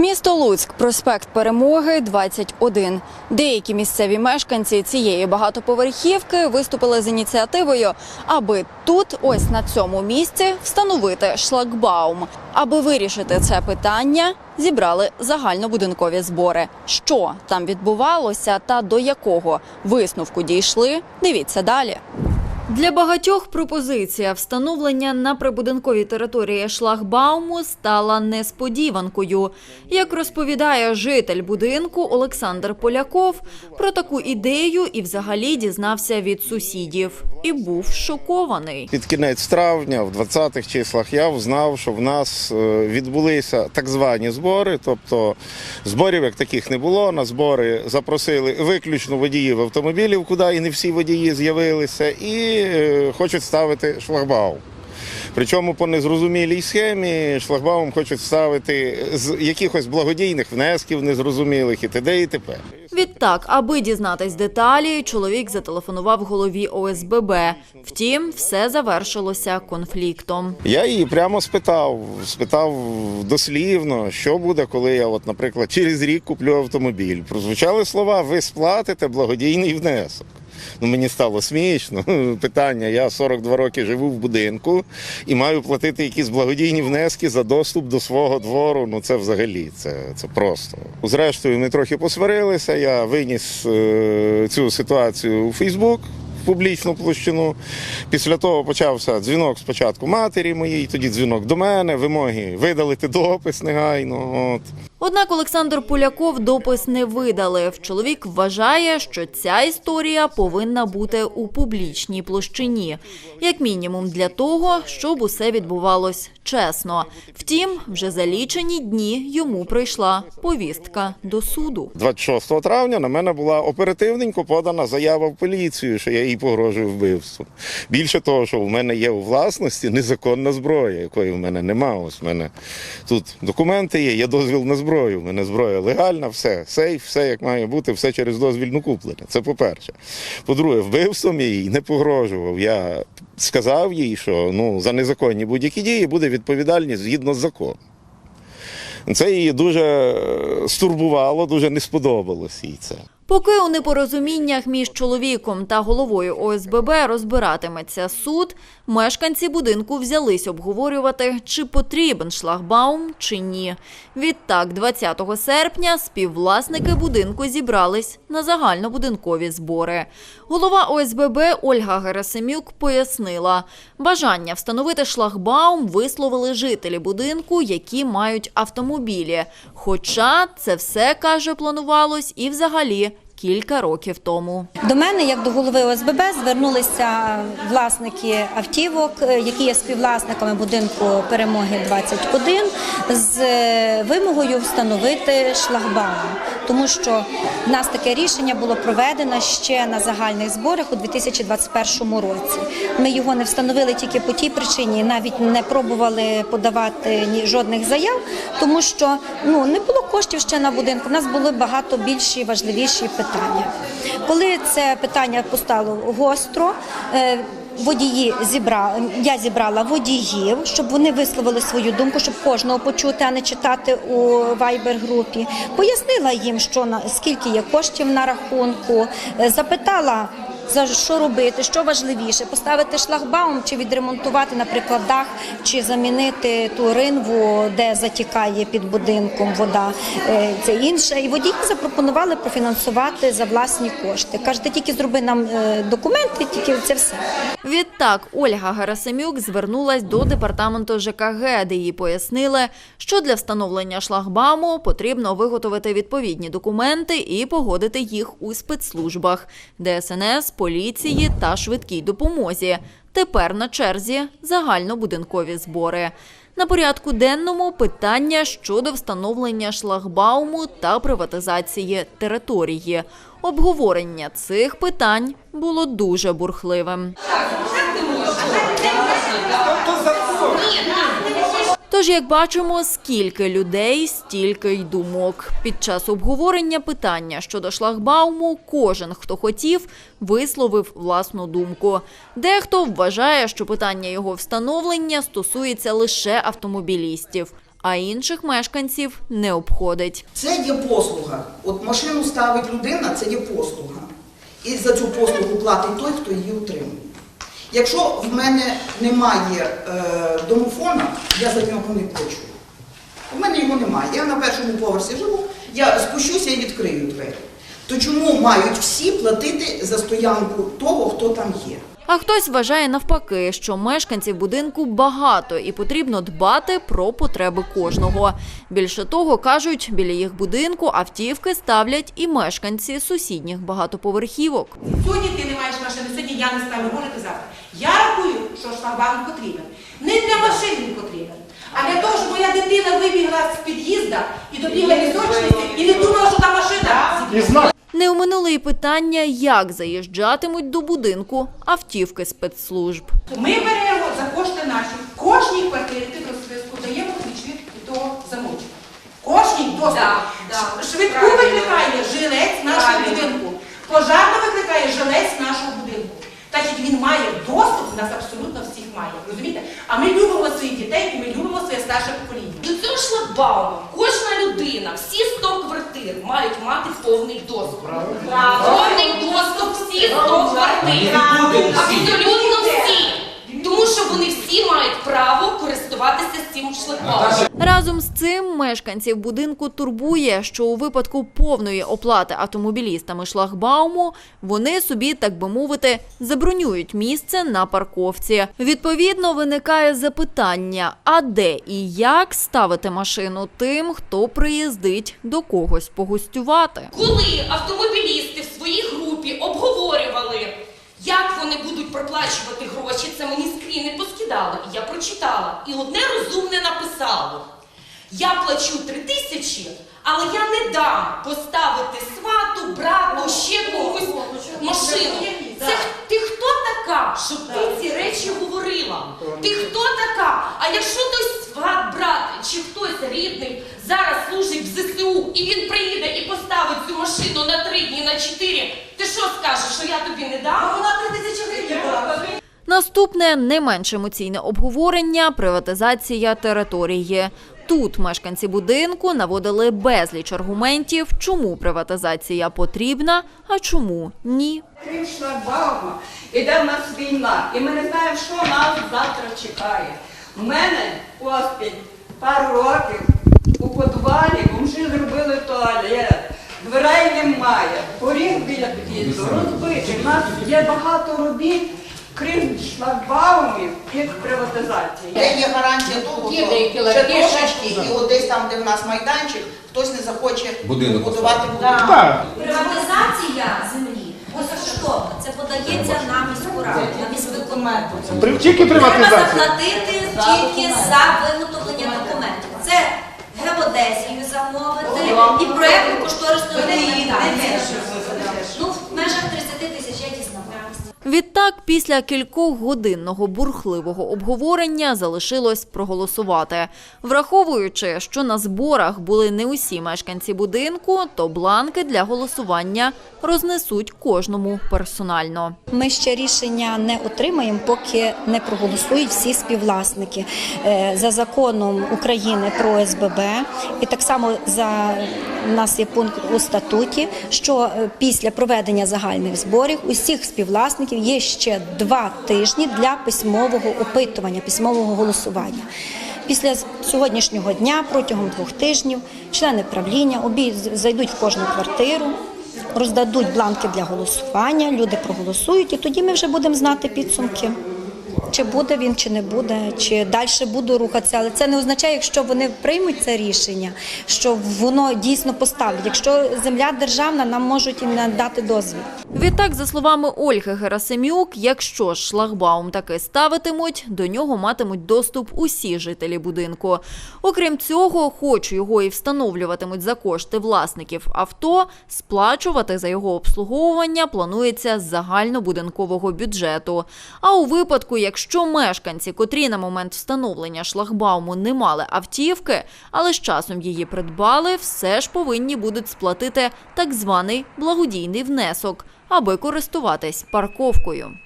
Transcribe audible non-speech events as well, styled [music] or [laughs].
Місто Луцьк, проспект Перемоги, 21. Деякі місцеві мешканці цієї багатоповерхівки виступили з ініціативою, аби тут, ось на цьому місці, встановити шлагбаум. Аби вирішити це питання, зібрали загальнобудинкові збори. Що там відбувалося та до якого висновку дійшли, дивіться далі. Для багатьох пропозиція встановлення на прибудинковій території шлагбауму стала несподіванкою. Як розповідає житель будинку Олександр Поляков, про таку ідею і взагалі дізнався від сусідів і був шокований. Під кінець травня, в 20-х числах, я взнав, що в нас е, відбулися так звані збори. Тобто зборів як таких не було. На збори запросили виключно водіїв автомобілів, куди і не всі водії з'явилися, і е, хочуть ставити шлагбаум. Причому по незрозумілій схемі шлагбаум хочуть ставити з якихось благодійних внесків незрозумілих і т.д. і т.п. Відтак, аби дізнатись деталі, чоловік зателефонував голові ОСББ. Втім, все завершилося конфліктом. Я її прямо спитав, спитав дослівно, що буде, коли я, от, наприклад, через рік куплю автомобіль. Прозвучали слова: ви сплатите благодійний внесок. Ну, мені стало смішно. [laughs] Питання: я 42 роки живу в будинку і маю платити якісь благодійні внески за доступ до свого двору. Ну це взагалі це, це просто. Зрештою, ми трохи посварилися. Я виніс е, цю ситуацію у Фейсбук публічну площину. Після того почався дзвінок спочатку матері моїй, тоді дзвінок до мене, вимоги видалити допис негайно. От. Однак Олександр Поляков допис не видалив. Чоловік вважає, що ця історія повинна бути у публічній площині, як мінімум для того, щоб усе відбувалось чесно. Втім, вже за лічені дні йому прийшла повістка до суду. 26 травня на мене була оперативненько подана заява в поліцію, що я їй погрожую вбивством. Більше того, що в мене є у власності незаконна зброя, якої в мене нема. Ось в мене тут документи є, є дозвіл на зброю. В мене зброя легальна, все, сейф, все як має бути, все через дозвільну куплення. Це по-перше. По-друге, вбивством їй не погрожував. Я сказав їй, що ну, за незаконні будь-які дії буде відповідальність згідно з законом. Це її дуже е, стурбувало, дуже не сподобалось їй це. Поки у непорозуміннях між чоловіком та головою ОСББ розбиратиметься суд, мешканці будинку взялись обговорювати, чи потрібен шлагбаум чи ні. Відтак, 20 серпня співвласники будинку зібрались на загальнобудинкові збори. Голова ОСББ Ольга Герасимюк пояснила, бажання встановити шлагбаум висловили жителі будинку, які мають автомобілі. Хоча це все, каже, планувалось і взагалі кілька років тому. До мене, як до голови ОСББ, звернулися власники автівок, е, які є співвласниками будинку перемоги 21 з е, вимогою встановити шлагбаум, тому що в нас таке рішення було проведено ще на загальних зборах у 2021 році. Ми його не встановили тільки по тій причині, навіть не пробували подавати жодних заяв, тому що ну не було коштів ще на будинку. У нас були багато більші важливіші питання. Коли це питання постало гостро. Водії зібрали, я зібрала водіїв, щоб вони висловили свою думку, щоб кожного почути, а не читати у вайбер-групі. Пояснила їм, що на скільки є коштів на рахунку, е, запитала. За що робити, що важливіше, поставити шлагбаум чи відремонтувати, наприклад, дах, чи замінити ту ринву, де затікає під будинком вода. Е, Це інше. І водії запропонували профінансувати за власні кошти. Кажете, тільки зроби нам е, документи, тільки це все. Відтак Ольга Герасимюк звернулась до департаменту ЖКГ, де їй пояснили, що для встановлення шлагбауму потрібно виготовити відповідні документи і погодити їх у спецслужбах ДСНС, поліції та швидкій допомозі. Тепер на черзі загальнобудинкові збори. На порядку денному питання щодо встановлення шлагбауму та приватизації території. Обговорення цих питань було дуже бурхливим. Тож, як бачимо, скільки людей, стільки й думок. Під час обговорення питання щодо шлагбауму кожен, хто хотів, висловив власну думку. Дехто вважає, що питання його встановлення стосується лише автомобілістів. а інших мешканців не обходить. Це є послуга. От машину ставить людина, це є послуга. І за цю послугу платить той, хто її утримує. Якщо в мене немає е, домофона, я за нього не плачу. У мене його немає. Я на першому поверсі живу, я спущуся і відкрию двері. То чому мають всі платити за стоянку того, хто там є? А хтось вважає навпаки, що мешканців будинку багато і потрібно дбати про потреби кожного. Більше того, кажуть, біля їх будинку автівки ставлять і мешканці сусідніх багатоповерхівок. Сьогодні ти не маєш я не ставлю, може ти завтра. Я рахую, що шлагбаум потрібен. Не для машин він потрібен, а для того, щоб моя дитина вибігла з під'їзда і добігла візочниці і не думала, що там машина. Не оминули і питання, як заїжджатимуть до будинку автівки спецслужб. Ми беремо за кошти наші. Кожній квартирі ти розписку даємо ключі від того замочка. Кожній доступ. Швидку викликає жилець нашого будинку. Пожарно викликає жилець нашого будинку. Значить, він має доступ, нас абсолютно всіх має. Розумієте? А ми любимо своїх дітей і ми любимо своє старше покоління. До цього шлагбаума кожна людина, всі 100 квартир мають мати повний доступ. Повний доступ всі 100 квартир. Абсолютно всі. Вони всі мають право користуватися цим шлагбаумом. Разом з цим мешканців будинку турбує, що у випадку повної оплати автомобілістами шлагбауму вони собі, так би мовити, забронюють місце на парковці. Відповідно, виникає запитання: а де і як ставити машину тим, хто приїздить до когось погостювати? Коли автомобілісти як вони будуть проплачувати гроші, це мені скріни поскидали. І я прочитала. І одне розумне написало: я плачу три тисячі, але я не дам поставити свату, брату, ще комусь машину. Це ти хто така, щоб ти ці речі говорила? Ти хто така? А якщо той сват, брат чи хтось рідний зараз служить в ЗСУ і він приїде машину на три дні, на чотири, ти що скажеш, що я тобі не дам? Вона три тисячі гривень була. Наступне не менш емоційне обговорення приватизація території. Тут мешканці будинку наводили безліч аргументів, чому приватизація потрібна, а чому ні. Крім шлагбаума, іде в нас війна, і ми не знаємо, що нас завтра чекає. У мене поспіль пару років немає, поріг біля під'їзду розбитий. У нас є багато робіт, крім шлагбаумів і приватизації. Де є гарантія того, що ще трошечки, і от десь там, де в нас майданчик, хтось не захоче Будинок будувати будинок. Приватизація землі безкоштовна. Це подається на міську раду, на міськвиконком. При- Тільки Треба заплатити тільки за виготовлення документів. Це геодезію замовити і проєктну кошторисну документацію. Ну, в межах 30 тисяч я дізналася. Відтак, після кількохгодинного бурхливого обговорення залишилось проголосувати. Враховуючи, що на зборах були не усі мешканці будинку, то бланки для голосування рознесуть кожному персонально. Ми ще рішення не отримаємо, поки не проголосують всі співвласники Е, за законом України про СББ. І так само за нас є пункт у статуті, що е, після проведення загальних зборів усіх співвласників є ще два тижні для письмового опитування, письмового голосування. Після сьогоднішнього дня протягом двох тижнів члени правління зайдуть в кожну квартиру, роздадуть бланки для голосування, люди проголосують, і тоді ми вже будемо знати підсумки. Чи буде він, чи не буде, чи далі буду рухатися. Але це не означає, якщо вони приймуть це рішення, що воно дійсно поставлять. Якщо земля державна, нам можуть і надати дозвіл. Відтак, за словами Ольги Герасимюк, якщо шлагбаум таки ставитимуть, до нього матимуть доступ усі жителі будинку. Окрім цього, хоч його і встановлюватимуть за кошти власників авто, сплачувати за його обслуговування планується з загальнобудинкового бюджету. А у випадку, якщо мешканці, котрі на момент встановлення шлагбауму не мали автівки, але з часом її придбали, все ж повинні будуть сплатити так званий благодійний внесок, аби користуватись парковкою.